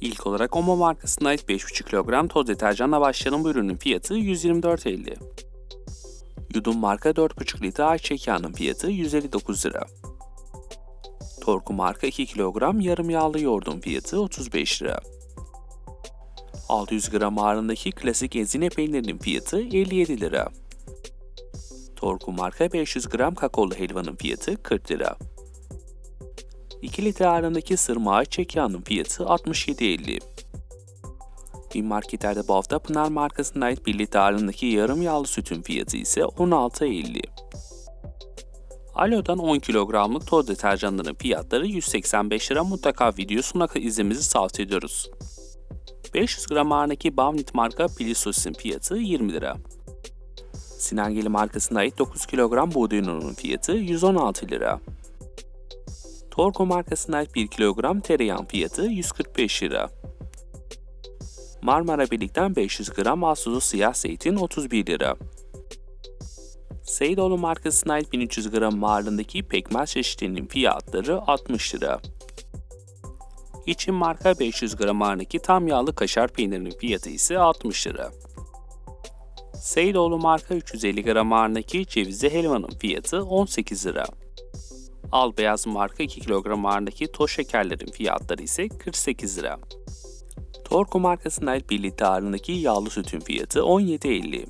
İlk olarak Omo markasına ait 5,5 kilogram toz deterjanla başlayan bu ürünün fiyatı 124.50. Yudum marka 4,5 litre ayçiçek yağının fiyatı 159 lira. Torku marka 2 kilogram yarım yağlı yoğurdun fiyatı 35 lira. 600 gram ağırlığındaki klasik ezine peynirinin fiyatı 57 lira. Torku marka 500 gram kakaolu helvanın fiyatı 40 lira. 2 litre ağırlığındaki sırma ayçiçek yağının fiyatı 67.50. Bir marketlerde bu hafta Pınar markasına ait 1 litre ağırlığındaki yarım yağlı sütün fiyatı ise 16.50. Alo'dan 10 kilogramlık toz deterjanların fiyatları 185 lira mutlaka videosuna izlemenizi tavsiye ediyoruz. 500 gram ağırlığındaki Bavnit marka Pilisos'un fiyatı 20 lira. Sinangeli markasına ait 9 kilogram buğday ununun fiyatı 116 lira. Torco markasına ait 1 kilogram tereyağın fiyatı 145 lira. Marmara Birlik'ten 500 gram Asuzu siyah zeytin 31 lira. Seydoğlu markasına ait 1300 gram ağırlığındaki pekmez çeşitlerinin fiyatları 60 lira. İçin marka 500 gram ağırlığındaki tam yağlı kaşar peynirinin fiyatı ise 60 lira. Seydoğlu marka 350 gram ağırlığındaki cevizli helvanın fiyatı 18 lira. Al beyaz marka 2 kilogram ağırlığındaki toz şekerlerin fiyatları ise 48 lira. Torco markasına ait 1 litre ağırlığındaki yağlı sütün fiyatı 17.50.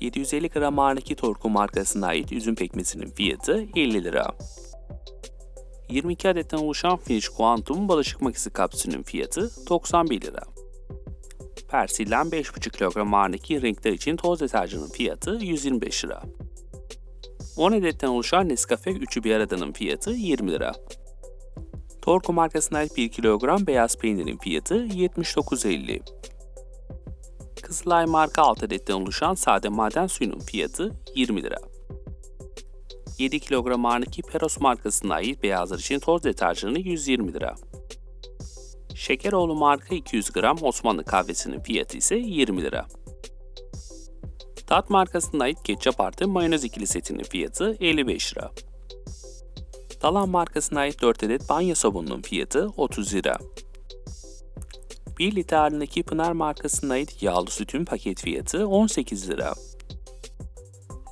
750 gram ağırlığındaki Torco markasına ait üzüm pekmezinin fiyatı 50 lira. 22 adetten oluşan Finish Quantum bulaşık makinesi kapsülünün fiyatı 91 lira. Persil'den 5,5 kilogram ağırlığındaki renkler için toz deterjanın fiyatı 125 lira. 10 adetten oluşan Nescafe 3'ü bir aradanın fiyatı 20 lira. Torco markasına ait 1 kilogram beyaz peynirin fiyatı 79.50. Kızılay marka 6 adetten oluşan sade maden suyunun fiyatı 20 lira. 7 kilogram ağırlığındaki Peros markasına ait beyazlar için toz deterjanı 120 lira. Şekeroğlu marka 200 gram Osmanlı kahvesinin fiyatı ise 20 lira. Tat markasına ait ketçap artı mayonez ikili setinin fiyatı 55 lira. Dalan markasına ait 4 adet banyo sabununun fiyatı 30 lira. 1 litre ağırlığındaki Pınar markasına ait yağlı sütün paket fiyatı 18 lira.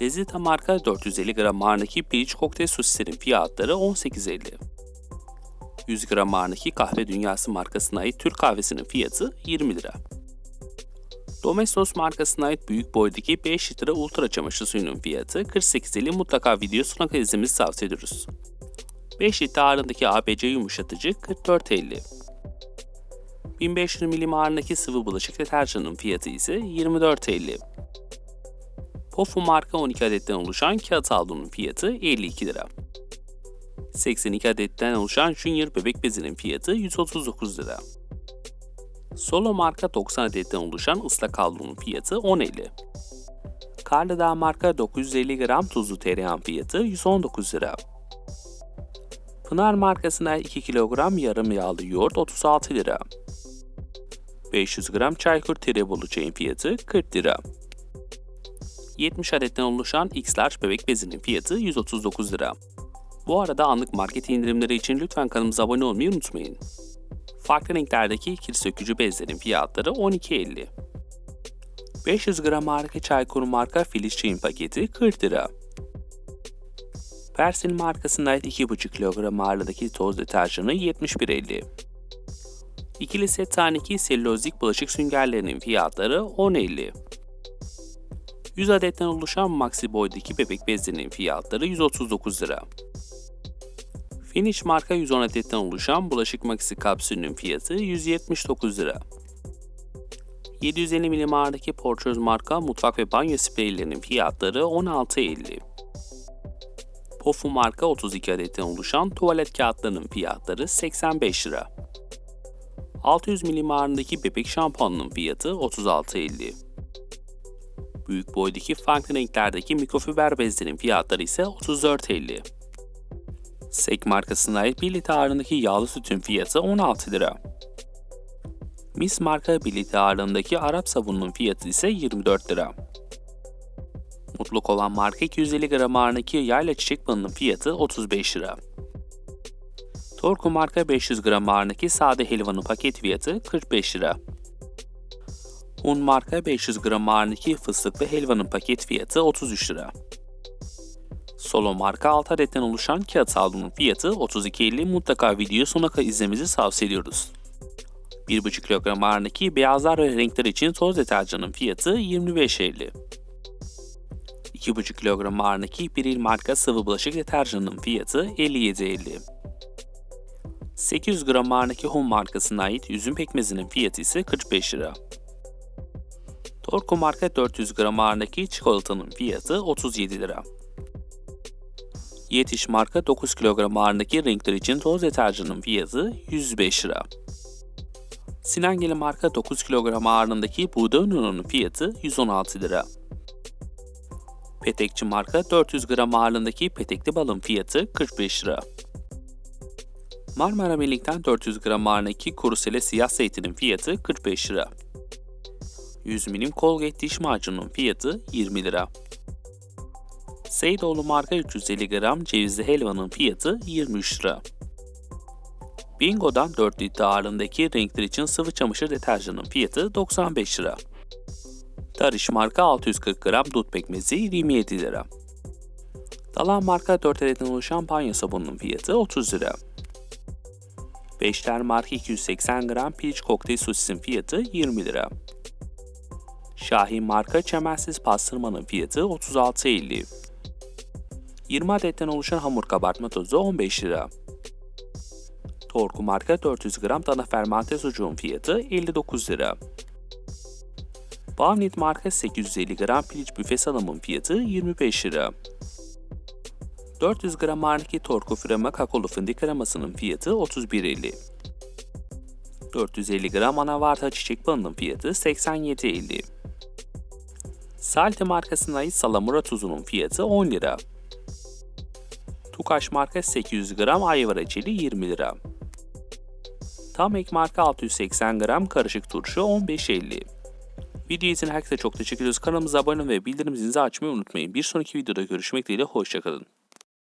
Lezita marka 450 gram ağırlığındaki piliç kokteyl sosislerin fiyatları 18.50. 100 gram ağırlığındaki kahve dünyası markasına ait Türk kahvesinin fiyatı 20 lira. Domestos markasına ait büyük boydaki 5 litre ultra çamaşır suyunun fiyatı 48.50 mutlaka videosuna izlemenizi tavsiye ediyoruz. 5 litre ağırlığındaki ABC yumuşatıcı 44.50. 1500 milim ağırlığındaki sıvı bulaşık deterjanının fiyatı ise 24.50. Pofu marka 12 adetten oluşan kağıt havlunun fiyatı 52 lira. 82 adetten oluşan Junior bebek bezinin fiyatı 139 lira. Solo marka 90 adetten oluşan ıslak havlunun fiyatı 10.50. Karladağ marka 950 gram tuzlu tereyağın fiyatı 119 lira. Pınar markasına 2 kilogram yarım yağlı yoğurt 36 lira. 500 gram çaykur terebolu çayın fiyatı 40 lira. 70 adetten oluşan X-Large bebek bezinin fiyatı 139 lira. Bu arada anlık market indirimleri için lütfen kanalımıza abone olmayı unutmayın. Farklı renklerdeki kir sökücü bezlerin fiyatları 12.50. 500 gram marka Çaykur marka Filiz çayın paketi 40 lira. Persil markasına ait 2,5 kilogram ağırlığındaki toz deterjanı 71.50. İkili set taneki selülozik bulaşık süngerlerinin fiyatları 10.50. 100 adetten oluşan Maxi Boy'daki bebek bezlerinin fiyatları 139 lira. Finish marka 110 adetten oluşan bulaşık makisi kapsülünün fiyatı 179 lira. 750 milim ağırlıktaki Porçöz marka mutfak ve banyo spreylerinin fiyatları 16.50. Pofu marka 32 adetten oluşan tuvalet kağıtlarının fiyatları 85 lira. 600 milim ağırlığındaki bebek şampuanının fiyatı 36.50. Büyük boydaki farklı renklerdeki mikrofiber bezlerin fiyatları ise 34.50. Sek markasına ait 1 litre ağırlığındaki yağlı sütün fiyatı 16 lira. Mis marka 1 litre ağırlığındaki Arap sabununun fiyatı ise 24 lira. Mutluluk olan marka 250 gram ağırlığındaki yayla çiçek balının fiyatı 35 lira. Torku marka 500 gram ağırlığındaki sade helvanın paket fiyatı 45 lira. Un marka 500 gram ağırlığındaki fıstıklı helvanın paket fiyatı 33 lira. Solo marka 6 adetten oluşan kağıt havlunun fiyatı 32.50 mutlaka videoyu sonuna kadar izlemenizi tavsiye ediyoruz. 1,5 kilogram ağırlığındaki beyazlar ve renkler için toz deterjanın fiyatı 25.50. 2,5 kilogram ağırlığındaki Biril marka sıvı bulaşık deterjanının fiyatı 57.50. 800 gram ağırlığındaki Home markasına ait üzüm pekmezinin fiyatı ise 45 lira. Torku marka 400 gram ağırlığındaki çikolatanın fiyatı 37 lira. Yetiş marka 9 kilogram ağırlığındaki renkler için toz deterjanın fiyatı 105 lira. Sinangeli marka 9 kilogram ağırlığındaki buğday ununun fiyatı 116 lira. Petekçi marka 400 gram ağırlığındaki petekli balın fiyatı 45 lira. Marmara Melik'ten 400 gram ağırlığındaki kuru sele siyah zeytinin fiyatı 45 lira. 100 milim Colgate diş macununun fiyatı 20 lira. Seydoğlu marka 350 gram cevizli helvanın fiyatı 23 lira. Bingo'dan 4 litre ağırlığındaki renkler için sıvı çamaşır deterjanının fiyatı 95 lira. Darış marka 640 gram dut pekmezi 27 lira. Dalan marka 4 adetten oluşan banyo sabununun fiyatı 30 lira. Beşler marka 280 gram piliç kokteyl sosisin fiyatı 20 lira. Şahin marka çemensiz pastırmanın fiyatı 36.50. 20 adetten oluşan hamur kabartma tozu 15 lira. Torku marka 400 gram dana fermente sucuğun fiyatı 59 lira. Bavnit marka 850 gram piliç büfe salamın fiyatı 25 lira. 400 gram ağırlıklı Torku Frema kakaolu fındık kremasının fiyatı 31.50. 450 gram anavarta çiçek balının fiyatı 87.50. Salte markasına ait salamura tuzunun fiyatı 10 lira. Tukaş marka 800 gram ayva reçeli 20 lira. Tam ek marka 680 gram karışık turşu 15.50. Video için herkese çok teşekkür ediyoruz. Kanalımıza abone ve bildirim zilinizi açmayı unutmayın. Bir sonraki videoda görüşmek dileğiyle hoşçakalın.